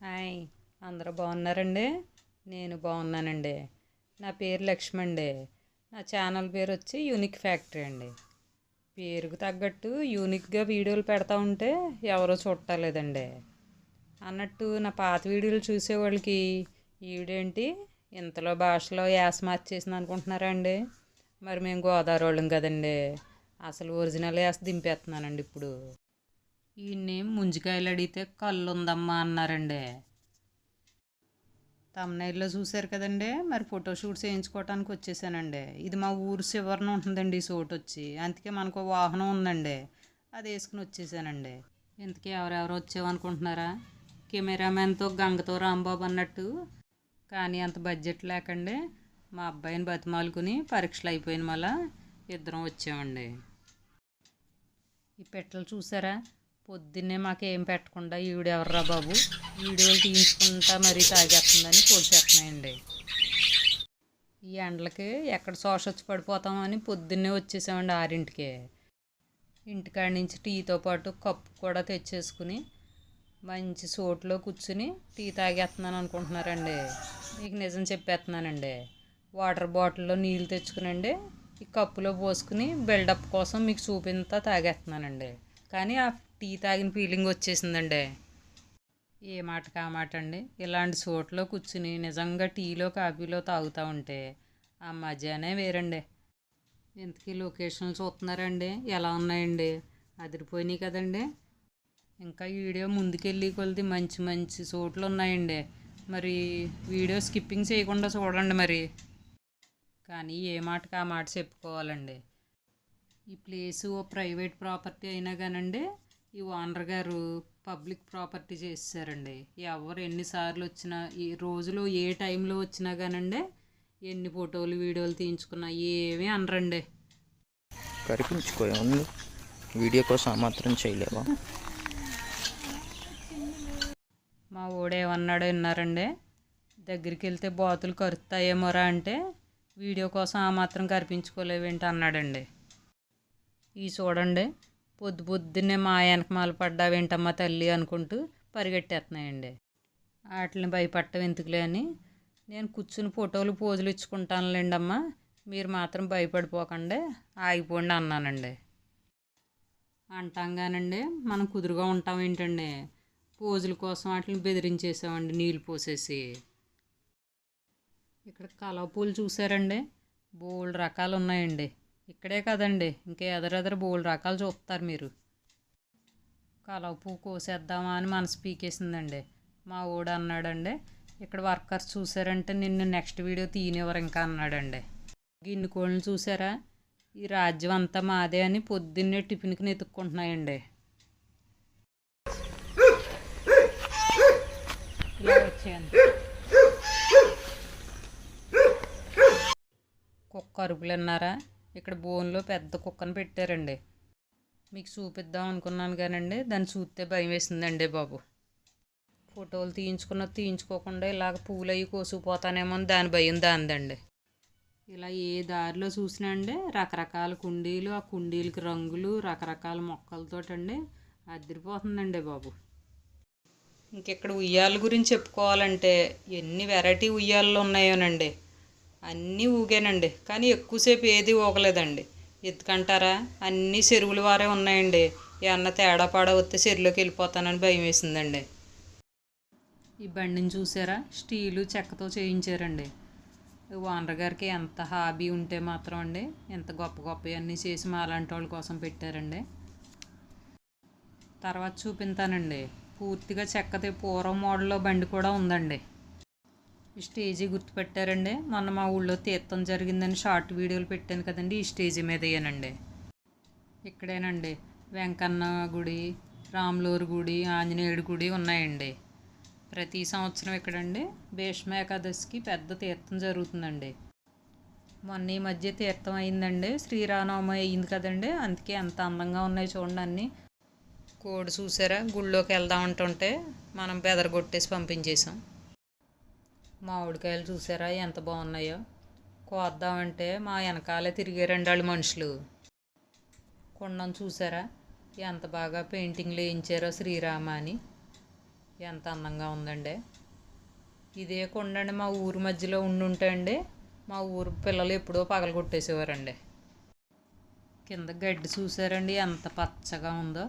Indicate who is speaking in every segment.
Speaker 1: Hi అందరూ బాగున్నారండి? నేను బాగున్నానండి. నా పేరు లక్ష్మి అండి నా ఛానల్ పేరు వచ్చి యూనిక్ ఫ్యాక్టరీ అండి. పేరుకు తగ్గట్టు యూనిక్గా వీడియోలు పెడతా ఉంటే ఎవరో చూడలేదండి అన్నట్టు నా పాత వీడియోలు చూసేవాళ్ళకి ఈవిడేంటి ఇంతలో భాషలో యాస మార్చేసింది అనుకుంటున్నారా అండి? మరి మేము గోదావరి వాళ్ళం కదండి. అసలు ఒరిజినల్ యాస దింపేస్తున్నానండి ఇప్పుడు. ఈయన్నేం ముంజికాయలు అడిగితే కళ్ళు ఉందమ్మా అన్నారండి. తమ్నైల్లో చూశారు కదండి. మరి ఫోటో షూట్స్ చేయించుకోవటానికి వచ్చేసానండి. ఇది మా ఊరు చివరన ఉంటుందండి ఈ చోటు వచ్చి. అందుకే మనకు వాహనం ఉందండి. అది వేసుకుని వచ్చేసానండి. ఇంతకీ ఎవరెవరు వచ్చావనుకుంటున్నారా? కెమెరామెన్తో గంగతో రాంబాబు అన్నట్టు. కానీ అంత బడ్జెట్ లేకండి. మా అబ్బాయిని బతిమాలుకుని పరీక్షలు అయిపోయిన మళ్ళా ఇద్దరం వచ్చామండి. ఈ పెట్టలు చూసారా? పొద్దున్నే మాకేం పెట్టకుండా ఈవిడెవర్రా బాబు? వీడియోలు తీయించుకుంటా మరీ తాగేస్తుందని పోల్చేస్తున్నాయండి. ఈ ఎండలకి ఎక్కడ సోషొచ్చి వచ్చి పడిపోతామని పొద్దున్నే వచ్చేసామండి ఆరింటికి. ఇంటికాడ నుంచి టీతో పాటు కప్పు కూడా తెచ్చేసుకుని మంచి సోట్లో కూర్చుని టీ తాగేస్తున్నాను అనుకుంటున్నారండి. మీకు నిజం చెప్పేస్తున్నానండి. వాటర్ బాటిల్లో నీళ్ళు తెచ్చుకునండి ఈ కప్పులో పోసుకుని బిల్డప్ కోసం మీకు చూపింతా తాగేస్తున్నానండి. కానీ ఆ టీ తాగిన ఫీలింగ్ వచ్చేసిందండి. ఏ మాటకి కామాట మాట అండి? ఇలాంటి చోట్లో కూర్చుని నిజంగా టీలో కాఫీలో తాగుతూ ఉంటే ఆ మజానే వేరండి. ఇంతకీ లొకేషన్లు చూస్తున్నారండి? ఎలా ఉన్నాయండి? అదిరిపోయినాయి కదండి. ఇంకా ఈ వీడియో ముందుకెళ్ళి కొలిది మంచి మంచి చోట్లు ఉన్నాయండి. మరి వీడియో స్కిప్పింగ్ చేయకుండా చూడండి మరి. కానీ ఏ మాటకి ఆ మాట చెప్పుకోవాలండి. ఈ ప్లేసు ఓ ప్రైవేట్ ప్రాపర్టీ అయినా కానండి ఈ ఓనర్ గారు పబ్లిక్ ప్రాపర్టీ చేశారండి ఎవరు ఎన్నిసార్లు వచ్చినా ఈ రోజులో ఏ టైంలో వచ్చినా కానండి ఎన్ని ఫోటోలు వీడియోలు తీయించుకున్నా ఏమీ అనరండి.
Speaker 2: కరిపించుకో ఉంది వీడియో కోసం మాత్రం చేయలేవా?
Speaker 1: మా ఓడేమన్నాడో విన్నారండి? దగ్గరికి వెళ్తే బాతులు కరుస్తాయేమోరా అంటే వీడియో కోసం ఆ మాత్రం కరిపించుకోలేవేంటి అన్నాడండి. ఈ చూడండి పొద్దు పొద్దున్నే మా వెనకమాల పడ్డావేంటమ్మా తల్లి అనుకుంటూ పరిగెట్టేస్తున్నాయండి. వాటిని భయపడటం ఎందుకులే అని. నేను కూర్చుని ఫోటోలు పోజులు ఇచ్చుకుంటానులేండి అమ్మా మీరు మాత్రం భయపడిపోకండి. ఆగిపోండి అన్నానండి. అంటాంగానండి మనం కుదురుగా ఉంటాం ఏంటండి? పోజుల కోసం వాటిని బెదిరించేసామండి నీళ్ళు పోసేసి. ఇక్కడ కలవ పూలు చూసారండి? బోల్డ్ రకాలు ఉన్నాయండి ఇక్కడే కదండి. ఇంకా ఎదరెదరు బోల్డ్ రకాలు చూస్తారు మీరు. కలవ పువ్వు కోసేద్దామా అని మనసు పీకేసిందండి. మా ఊడు అన్నాడండి. ఇక్కడ వర్కర్స్ చూసారంటే నిన్ను నెక్స్ట్ వీడియో తీయనివ్వరు ఇంకా అన్నాడండి. గిన్నె కోళ్ళని చూసారా? ఈ రాజ్యం అంతా మాదే అని పొద్దున్నే టిఫిన్కి నెతుక్కుంటున్నాయండి. ఇలా కుక్క అరుపులు విన్నారా? ఇక్కడ బోన్లో పెద్ద కుక్కను పెట్టారండి. మీకు చూపిద్దాం అనుకున్నాను కానండి దాన్ని చూస్తే భయం వేసిందండి బాబు. ఫోటోలు తీయించుకున్న తీయించుకోకుండా ఇలాగ పూలు అవి కోసుకుపోతానేమో అని దాని భయం దానిదండి. ఇలా ఏ దారిలో చూసినా అండి రకరకాల కుండీలు ఆ కుండీలకి రంగులు రకరకాల మొక్కలతోటండి అదిరిపోతుందండి బాబు. ఇంకెక్కడ ఉయ్యాల గురించి చెప్పుకోవాలంటే ఎన్ని వెరైటీ ఉయ్యాలు ఉన్నాయోనండి. అన్నీ ఊగానండి. కానీ ఎక్కువసేపు ఏది ఊగలేదండి. ఎందుకంటారా? అన్నీ చెరువుల వారే ఉన్నాయండి. ఏమన్నా తేడా పాడ వస్తే చెరువులోకి వెళ్ళిపోతానని భయం వేసిందండి. ఈ బండిని చూసారా? స్టీలు చెక్కతో చేయించారండి. ఓనర్ గారికి ఎంత హాబీ ఉంటే మాత్రం అండి ఎంత గొప్ప గొప్ప అన్నీ చేసి మా అలాంటి వాళ్ళ కోసం పెట్టారండి. తర్వాత చూపించానండి పూర్తిగా చెక్కది పూర్వం మోడల్లో బండి కూడా ఉందండి. ఈ స్టేజీ గుర్తుపెట్టారండి. మొన్న మా ఊళ్ళో తీర్థం జరిగిందని షార్ట్ వీడియోలు పెట్టాను కదండి ఈ స్టేజీ మీదేనండి ఇక్కడేనండి. వెంకన్న గుడి రాములూరు గుడి ఆంజనేయుడి గుడి ఉన్నాయండి. ప్రతి సంవత్సరం ఇక్కడండి భీష్మ ఏకాదశికి పెద్ద తీర్థం జరుగుతుందండి. మొన్న ఈ మధ్య తీర్థం అయిందండి. శ్రీరామనవమి అయింది కదండి. అందుకే ఎంత అందంగా ఉన్నాయి చూడండి అన్నీ. కోడి చూసారా? గుళ్ళోకి వెళ్దాం అంటుంటే మనం బెదరగొట్టేసి పంపించేసాం మామిడికాయలు చూసారా? ఎంత బాగున్నాయో. కోద్దామంటే మా వెనకాలే తిరిగారండి వాళ్ళు మనుషులు. కొండం చూసారా? ఎంత బాగా పెయింటింగ్లు వేయించారో శ్రీరామ అని. ఎంత అందంగా ఉందండి. ఇదే కొండండి మా ఊరు మధ్యలో ఉండుంటే అండి మా ఊరు పిల్లలు ఎప్పుడో పగలు కొట్టేసేవారండి కింద గడ్డి చూసారండి ఎంత పచ్చగా ఉందో.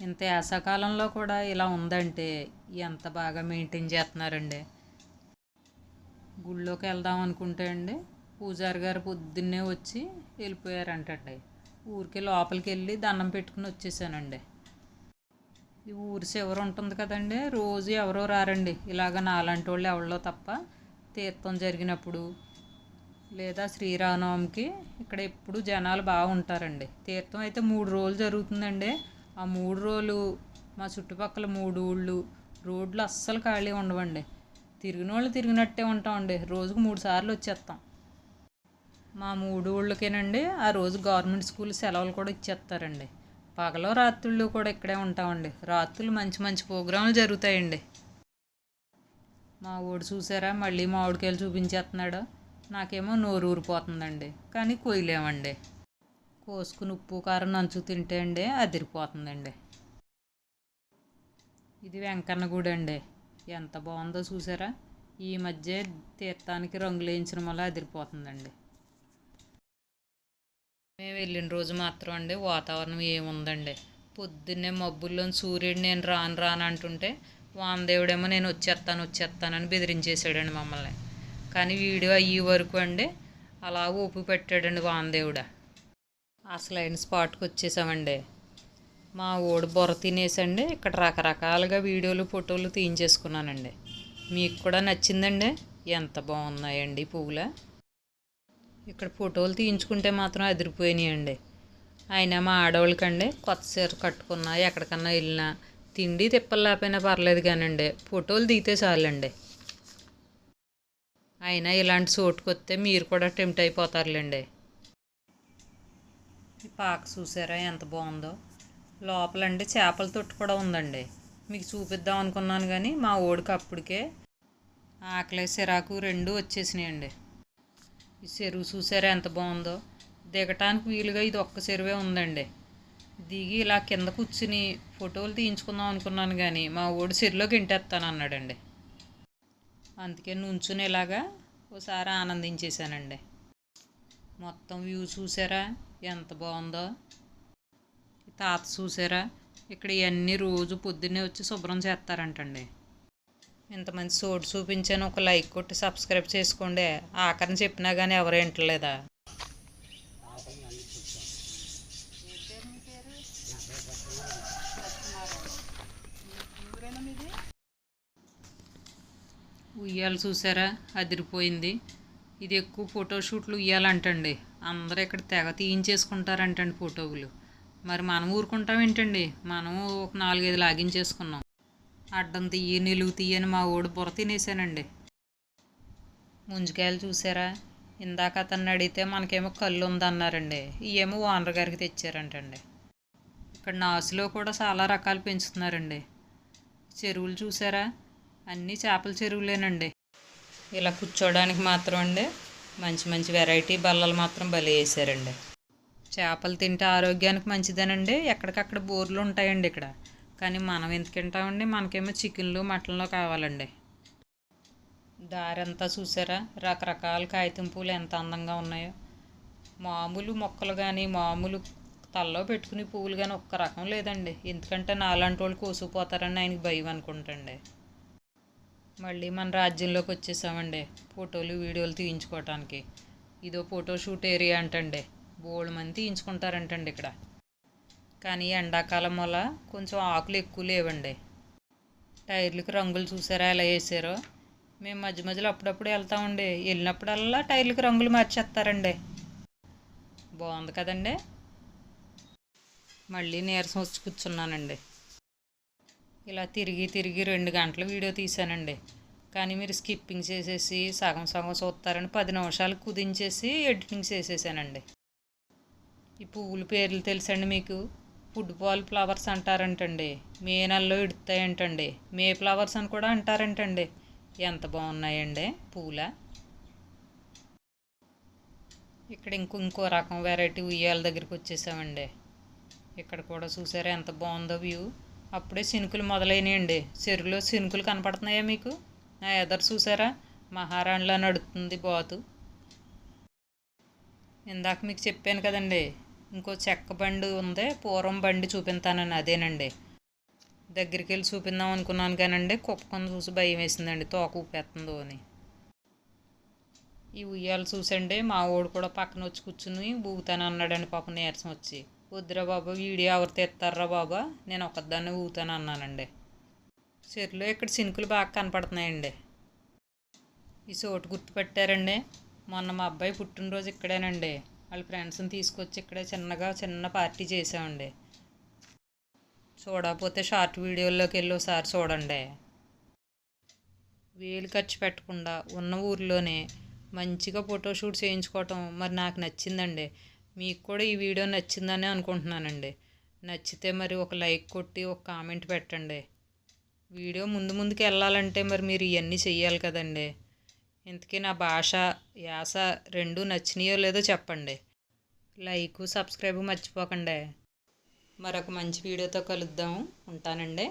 Speaker 1: ఇంత వేసవకాలంలో కూడా ఇలా ఉందంటే ఎంత బాగా మెయింటైన్ చేస్తున్నారండి. గుళ్ళోకి వెళ్దాం అనుకుంటే అండి పూజారి గారు పొద్దున్నే వచ్చి వెళ్ళిపోయారంటండి. ఊరికి లోపలికి వెళ్ళి దండం పెట్టుకుని వచ్చేసానండి. ఈ ఊరి చివర ఉంటుంది కదండి రోజు ఎవరో రారండి. ఇలాగ నాలాంటి వాళ్ళు ఎవరో తప్ప తీర్థం జరిగినప్పుడు లేదా శ్రీరామనవమికి ఇక్కడ ఎప్పుడు జనాలు బాగా ఉంటారండి. తీర్థం అయితే మూడు రోజులు జరుగుతుందండి. ఆ మూడు రోజులు మా చుట్టుపక్కల మూడు ఊళ్ళు రోడ్లు అస్సలు ఖాళీ ఉండవండి. తిరిగిన వాళ్ళు తిరిగినట్టే ఉంటామండి. రోజుకు మూడు సార్లు వచ్చేస్తాం మా మూడు ఊళ్ళకేనండి ఆ రోజు గవర్నమెంట్ స్కూల్ సెలవులు కూడా ఇచ్చేస్తారండి పగలో రాత్రుళ్ళు కూడా ఇక్కడే ఉంటామండి. రాత్రులు మంచి మంచి ప్రోగ్రాంలు జరుగుతాయండి. మా ఊడు చూసారా? మళ్ళీ మామిడికాయలు చూపించేస్తున్నాడు నాకేమో నోరు ఊరిపోతుందండి. కానీ కొయ్యలేమండి. కోసుకుని ఉప్పు కారం నంచు తింటే అండి అదిరిపోతుందండి. ఇది వెంకన్న గుడి అండి ఎంత బాగుందో చూసారా? ఈ మధ్య తీర్థానికి రంగులు వేయించడం వల్ల అదిరిపోతుందండి. మేము వెళ్ళిన రోజు మాత్రం అండి వాతావరణం ఏముందండి. పొద్దున్నే మబ్బుల్లో సూర్యుడు నేను రాను రాను అంటుంటే వామదేవుడేమో నేను వచ్చేస్తాను వచ్చేస్తానని బెదిరించేసాడండి మమ్మల్ని. కానీ వీడియో అయ్యే వరకు అండి అలా ఊపి పెట్టాడండి వామదేవుడ. అసలైన స్పాట్కి వచ్చేసామండి. మా ఓడి బొర తినేసండి. ఇక్కడ రకరకాలుగా వీడియోలు ఫోటోలు తీయించేసుకున్నానండి. మీకు కూడా నచ్చిందండి. ఎంత బాగున్నాయండి పువ్వుల. ఇక్కడ ఫోటోలు తీయించుకుంటే మాత్రం అదిరిపోయినాయండి. అయినా మా ఆడవాళ్ళకండి కొత్త చీర కట్టుకున్నా ఎక్కడికన్నా వెళ్ళినా తిండి తిప్పలు లేకపోయినా పర్లేదు కానండి. ఫోటోలు దిగితే చాలండి. అయినా ఇలాంటి చోటుకొస్తే మీరు కూడా టెంప్ట్ అయిపోతారులేండి. ఈ పాక చూసారా ఎంత బాగుందో? లోపలండి చేపల తొట్టు కూడా ఉందండి. మీకు చూపిద్దాం అనుకున్నాను కానీ మా ఓడికి అప్పటికే ఆకలి సిరాకు రెండు వచ్చేసినాయండి. ఈ చెరువు చూసారా ఎంత బాగుందో? దిగటానికి వీలుగా ఇది ఒక్క చెరువే ఉందండి. దిగి ఇలా కింద కూర్చుని ఫోటోలు తీయించుకుందాం అనుకున్నాను కానీ మా ఓడి చెరువులోకి ఇంటేస్తాను అన్నాడండి. అందుకే నుంచుని ఇలాగా ఓసారి ఆనందించేశానండి. మొత్తం వ్యూ చూసారా? ఎంత బాగుందో? తాత చూసారా? ఇక్కడ ఇవన్నీ రోజు పొద్దున్నే వచ్చి శుభ్రం చేస్తారంటండి. ఇంతమంది చోటు చూపించాను. ఒక లైక్ కొట్టి సబ్స్క్రైబ్ చేసుకోండి. ఆఖరిని చెప్పినా కానీ ఎవరు వింటలేదా? ఉయ్యాలు చూసారా? అదిరిపోయింది. ఇది ఎక్కువ ఫోటోషూట్లు ఉయ్యాలంటండి. అందరూ ఇక్కడ తెగ తీయించేసుకుంటారంటండి ఫోటోలు. మరి మనం ఊరుకుంటాం ఏంటండి? మనం ఒక నాలుగైదు లాగించేసుకున్నాం అడ్డం తీయి నిలువు తీయని అని మా ఓడి బుర్ర తినేసానండి. ముంజకాయలు చూసారా? ఇందాక అతన్ని అడిగితే మనకేమో కళ్ళు ఉందన్నారండి. ఇవేమో ఓనర్ గారికి తెచ్చారంటండి. ఇక్కడ నాసులో కూడా చాలా రకాలు పెంచుతున్నారండి. చెరువులు చూసారా? అన్నీ చేపల చెరువులేనండి. ఇలా కూర్చోడానికి మాత్రం అండి మంచి మంచి వెరైటీ బల్లలు మాత్రం భలే వేసారండి. చేపలు తింటే ఆరోగ్యానికి మంచిదేనండి. ఎక్కడికక్కడ బోర్లు ఉంటాయండి ఇక్కడ. కానీ మనం ఎందుకు తింటామండి? మనకేమో చికెన్లు మటన్లు కావాలండి. దారంతా చూసారా? రకరకాల కాగితం పూలు ఎంత అందంగా ఉన్నాయో. మామూలు మొక్కలు కానీ మామూలు తల్లో పెట్టుకుని పువ్వులు కానీ ఒక్క రకం లేదండి. ఎందుకంటే నాలాంటి వాళ్ళు కోసుకుపోతారని ఆయనకి భయం అనుకుంటండి. మళ్ళీ మన రాజ్యంలోకి వచ్చేసామండి. ఫోటోలు వీడియోలు తీయించుకోవటానికి. ఇదో ఫోటో షూట్ ఏరియా అంటండి. బోళ్ళు మంది తీయించుకుంటారంటండి ఇక్కడ. కానీ ఎండాకాలం వల్ల కొంచెం ఆకులు ఎక్కువ లేవండి. టైర్లకు రంగులు చూసారా ఎలా వేసారో? మేము మధ్య మధ్యలో అప్పుడప్పుడు వెళ్తామండి. వెళ్ళినప్పుడల్లా టైర్లకు రంగులు మార్చేస్తారండి. బాగుంది కదండి. మళ్ళీ నీరసం వచ్చి కూర్చున్నానండి. ఇలా తిరిగి తిరిగి రెండు గంటల వీడియో తీశానండి. కానీ మీరు స్కిప్పింగ్ చేసేసి సగం సగం చూస్తారని పది నిమిషాలు కుదించేసి ఎడిటింగ్ చేసేసానండి. ఈ పువ్వుల పేర్లు తెలుసండి మీకు? ఫుట్బాల్ ఫ్లవర్స్ అంటారంటండి. మే నెలలో ఇడుతాయంటండి. మే ఫ్లవర్స్ అని కూడా అంటారంటండి. ఎంత బాగున్నాయండి పూల? ఇక్కడ ఇంకో ఇంకో రకం వెరైటీ ఉయ్యాల దగ్గరికి వచ్చేసామండి. ఇక్కడ కూడా చూసారా ఎంత బాగుందో వ్యూ అప్పుడే సినుకులు మొదలైనాయండి. చెరువులో సినుకులు కనపడుతున్నాయా మీకు? నా ఎదరు చూసారా? మహారాణిలో నడుతుంది బాతు. ఇందాక మీకు చెప్పాను కదండి ఇంకో చెక్క బండి ఉంది. పూర్వం బండి చూపించానని అదేనండి. దగ్గరికి వెళ్ళి చూపిందాం అనుకున్నాను కానండి. కుప్పకొని చూసి భయం వేసిందండి. తోక ఊపేస్తుందో అని. ఈ ఉయ్యాలు చూసండి. మా వాడు కూడా పక్కన వచ్చి కూర్చుని ఊగుతాను అన్నాడండి పాపం నీరసం వచ్చి. వద్దురా బాబా వీడియో ఎవరు తెస్తారా బాబా? నేను ఒకదాన్ని ఊగుతాను అన్నానండి. చెరులో ఇక్కడ చినుకులు బాగా కనపడుతున్నాయండి. ఈ చోటు గుర్తుపెట్టారండి. మొన్న మా అబ్బాయి పుట్టినరోజు ఇక్కడేనండి. వాళ్ళ ఫ్రెండ్స్ని తీసుకొచ్చి ఇక్కడే చిన్నగా చిన్న పార్టీ చేసామండి. చూడకపోతే షార్ట్ వీడియోలోకి వెళ్ళి ఒకసారి చూడండి. వేలు ఖర్చు పెట్టకుండా ఉన్న ఊర్లోనే మంచిగా ఫోటోషూట్ చేయించుకోవటం మరి నాకు నచ్చిందండి. మీకు కూడా ఈ వీడియో నచ్చిందని అనుకుంటున్నానండి. నచ్చితే మరి ఒక లైక్ కొట్టి ఒక కామెంట్ పెట్టండి. వీడియో ముందు ముందుకు వెళ్ళాలంటే మరి మీరు ఇవన్నీ చెయ్యాలి కదండి. ఇంతకీ నా భాష యాస రెండు నచ్చినాయో లేదో చెప్పండి. లైక్ సబ్స్క్రైబ్ మర్చిపోకండి. మరొక మంచి వీడియోతో కలుద్దాం. ఉంటానండి.